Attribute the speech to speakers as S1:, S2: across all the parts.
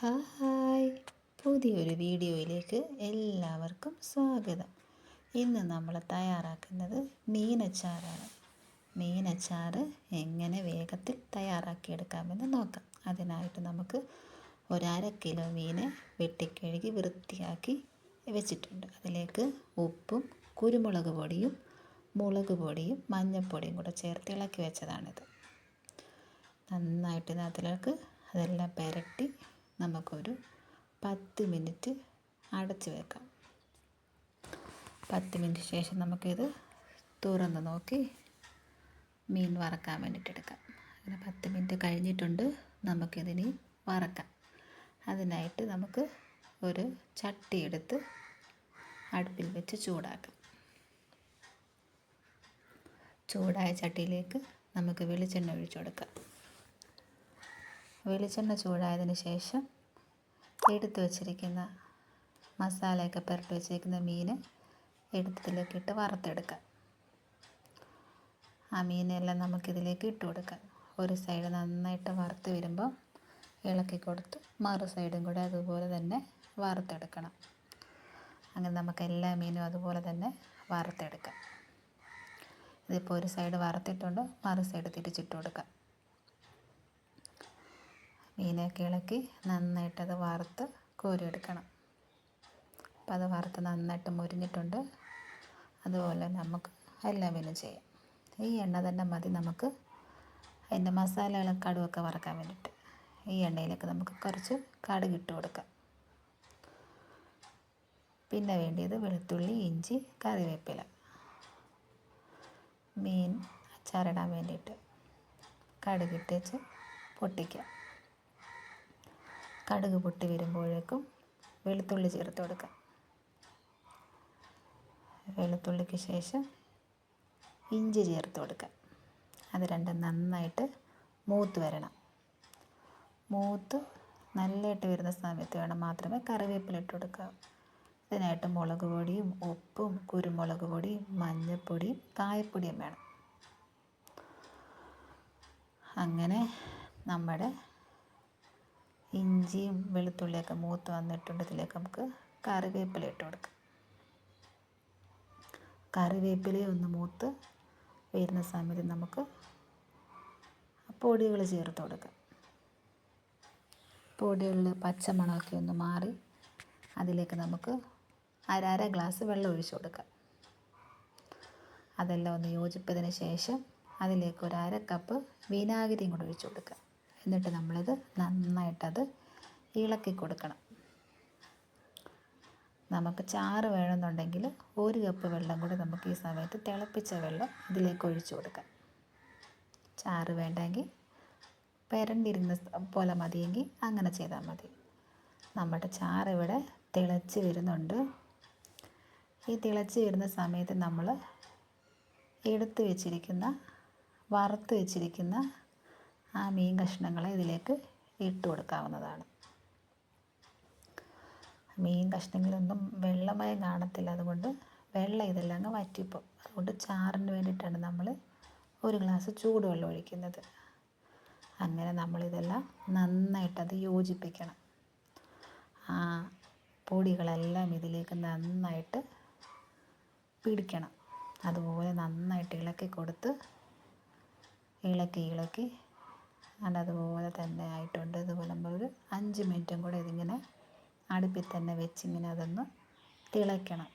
S1: hi പുതിയൊരു വീഡിയോയിലേക്ക് എല്ലാവർക്കും സ്വാഗതം ഇന്ന് നമ്മൾ തയ്യാറാക്കുന്നത് മീനച്ചാറാണ് മീനച്ചാറ് എങ്ങനെ വേഗത്തിൽ തയ്യാറാക്കിയെടുക്കാമെന്ന് നോക്കാം അതിനായിട്ട് നമുക്ക് ഒരര കിലോ മീനെ വെട്ടിക്കഴുകി വൃത്തിയാക്കി വെച്ചിട്ടുണ്ട് അതിലേക്ക് ഉപ്പും കുരുമുളക് പൊടിയും മുളക് പൊടിയും മഞ്ഞൾപ്പൊടിയും കൂടെ ചേർത്ത് ഇളക്കി വെച്ചതാണിത് നന്നായിട്ട് അതിലേക്ക് അതെല്ലാം പുരട്ടി നമുക്കൊരു പത്ത് മിനിറ്റ് അടച്ചു വെക്കാം പത്ത് മിനിറ്റ് ശേഷം നമുക്കിത് തുറന്ന് നോക്കി മീൻ വറക്കാൻ വേണ്ടിയിട്ട് എടുക്കാം അങ്ങനെ പത്ത് മിനിറ്റ് കഴിഞ്ഞിട്ടുണ്ട് നമുക്കിതിനി വറക്കാം അതിനായിട്ട് നമുക്ക് ഒരു ചട്ടി എടുത്ത് അടുപ്പിൽ വെച്ച് ചൂടാക്കാം ചൂടായ ചട്ടിയിലേക്ക് നമുക്ക് വെളിച്ചെണ്ണ ഒഴിച്ചു കൊടുക്കാം വെളിച്ചെണ്ണ ചൂടായതിന് ശേഷം എടുത്തു വച്ചിരിക്കുന്ന മസാലയൊക്കെ പുരട്ടി വെച്ചിരിക്കുന്ന മീൻ എടുത്തതിലേക്ക് ഇട്ട് വറുത്തെടുക്കാം ആ മീനെല്ലാം നമുക്കിതിലേക്ക് ഇട്ട് കൊടുക്കാം ഒരു സൈഡ് നന്നായിട്ട് വറുത്ത് വരുമ്പോൾ ഇളക്കി കൊടുത്ത് മറു സൈഡും കൂടെ അതുപോലെ തന്നെ വറുത്തെടുക്കണം അങ്ങനെ നമുക്ക് എല്ലാ മീനും അതുപോലെ തന്നെ വറുത്തെടുക്കാം ഇതിപ്പോൾ ഒരു സൈഡ് വറുത്തിട്ടുണ്ട് മറു സൈഡ് തിരിച്ചിട്ട് കൊടുക്കാം മീനൊക്കെ ഇളക്കി നന്നായിട്ടത് വറുത്ത് കോരിയെടുക്കണം അപ്പം അത് വറുത്ത് നന്നായിട്ട് മുരിഞ്ഞിട്ടുണ്ട് അതുപോലെ നമുക്ക് എല്ലാ മീനും ചെയ്യാം ഈ എണ്ണ തന്നെ മതി നമുക്ക് അതിൻ്റെ മസാലകളും കടുവൊക്കെ വറക്കാൻ വേണ്ടിയിട്ട് ഈ എണ്ണയിലേക്ക് നമുക്ക് കുറച്ച് കടുക് ഇട്ട് കൊടുക്കാം പിന്നെ വേണ്ടിയത് വെളുത്തുള്ളി ഇഞ്ചി കറിവേപ്പില മീൻ അച്ചാറിടാൻ വേണ്ടിയിട്ട് വെച്ച് പൊട്ടിക്കാം കടുക് പൊട്ടി വരുമ്പോഴേക്കും വെളുത്തുള്ളി ചേർത്ത് കൊടുക്കാം വെളുത്തുള്ളിക്ക് ശേഷം ഇഞ്ചി ചേർത്ത് കൊടുക്കാം അത് രണ്ടും നന്നായിട്ട് മൂത്ത് വരണം മൂത്ത് നല്ലതായിട്ട് വരുന്ന സമയത്ത് വേണം മാത്രമേ കറിവേപ്പില ഇട്ട് കൊടുക്കാവൂ ഇതിനായിട്ട് മുളക് പൊടിയും ഉപ്പും കുരുമുളക് പൊടിയും മഞ്ഞൾപ്പൊടിയും കായപ്പൊടിയും വേണം അങ്ങനെ നമ്മുടെ ഇഞ്ചിയും വെളുത്തുള്ളിയൊക്കെ മൂത്ത് വന്നിട്ടുണ്ട് ഇതിലേക്ക് നമുക്ക് കറിവേപ്പില ഇട്ട് കൊടുക്കാം കറിവേപ്പില ഒന്ന് മൂത്ത് വരുന്ന സമയത്ത് നമുക്ക് പൊടികൾ ചേർത്ത് കൊടുക്കാം പൊടികളിൽ പച്ചമണമൊക്കെ ഒന്ന് മാറി അതിലേക്ക് നമുക്ക് അരര ഗ്ലാസ് വെള്ളം ഒഴിച്ചു കൊടുക്കാം അതെല്ലാം ഒന്ന് യോജിപ്പതിന് ശേഷം അതിലേക്ക് ഒരു അര കപ്പ് വിനാഗിരിയും കൂടെ ഒഴിച്ചു കൊടുക്കുക എന്നിട്ട് നമ്മളിത് നന്നായിട്ടത് ഇളക്കി കൊടുക്കണം നമുക്ക് ചാറ് വേണമെന്നുണ്ടെങ്കിൽ ഒരു കപ്പ് വെള്ളം കൂടി നമുക്ക് ഈ സമയത്ത് തിളപ്പിച്ച വെള്ളം ഇതിലേക്ക് ഒഴിച്ചു കൊടുക്കാം ചാറ് വേണ്ടെങ്കിൽ പെരണ്ടിരുന്ന പോലെ മതിയെങ്കിൽ അങ്ങനെ ചെയ്താൽ മതി നമ്മുടെ ചാറ് ഇവിടെ തിളച്ച് വരുന്നുണ്ട് ഈ തിളച്ച് വരുന്ന സമയത്ത് നമ്മൾ എടുത്ത് വെച്ചിരിക്കുന്ന വറുത്ത് വെച്ചിരിക്കുന്ന ആ മീൻ കഷ്ണങ്ങളെ ഇതിലേക്ക് ഇട്ട് കൊടുക്കാവുന്നതാണ് മീൻ കഷ്ണങ്ങളൊന്നും വെള്ളമായി കാണത്തില്ല അതുകൊണ്ട് വെള്ളം ഇതെല്ലാം അങ്ങ് വറ്റിപ്പോ അതുകൊണ്ട് ചാറിന് വേണ്ടിയിട്ടാണ് നമ്മൾ ഒരു ഗ്ലാസ് ചൂടുവെള്ളം ഒഴിക്കുന്നത് അങ്ങനെ നമ്മളിതെല്ലാം നന്നായിട്ടത് യോജിപ്പിക്കണം ആ പൊടികളെല്ലാം ഇതിലേക്ക് നന്നായിട്ട് പിടിക്കണം അതുപോലെ നന്നായിട്ട് ഇളക്കി കൊടുത്ത് ഇളക്കി ഇളക്കി അത് അതുപോലെ തന്നെ ആയിട്ടുണ്ട് അതുപോലെ നമ്മളൊരു അഞ്ച് മിനിറ്റും കൂടെ ഇതിങ്ങനെ അടുപ്പിൽ തന്നെ വെച്ചിങ്ങനെ അതൊന്ന് തിളയ്ക്കണം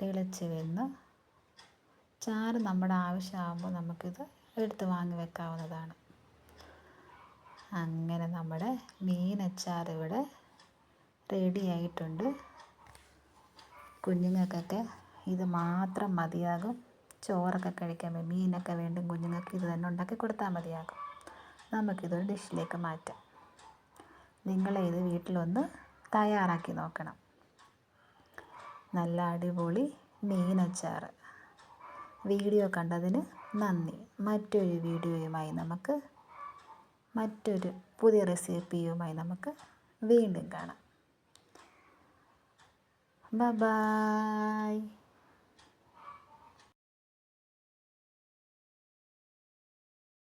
S1: തിളച്ച് വന്ന് ചാറ് നമ്മുടെ ആവശ്യമാകുമ്പോൾ നമുക്കിത് എടുത്ത് വാങ്ങി വെക്കാവുന്നതാണ് അങ്ങനെ നമ്മുടെ അച്ചാർ ഇവിടെ റെഡി ആയിട്ടുണ്ട് കുഞ്ഞുങ്ങൾക്കൊക്കെ ഇത് മാത്രം മതിയാകും ചോറൊക്കെ കഴിക്കാൻ മീനൊക്കെ വീണ്ടും കുഞ്ഞുങ്ങൾക്ക് ഇത് തന്നെ ഉണ്ടാക്കി കൊടുത്താൽ മതിയാകും നമുക്കിതൊരു ഡിഷിലേക്ക് മാറ്റാം നിങ്ങളെ ഇത് വീട്ടിലൊന്ന് തയ്യാറാക്കി നോക്കണം നല്ല അടിപൊളി മീനച്ചാർ വീഡിയോ കണ്ടതിന് നന്ദി മറ്റൊരു വീഡിയോയുമായി നമുക്ക് മറ്റൊരു പുതിയ റെസിപ്പിയുമായി നമുക്ക് വീണ്ടും കാണാം ബ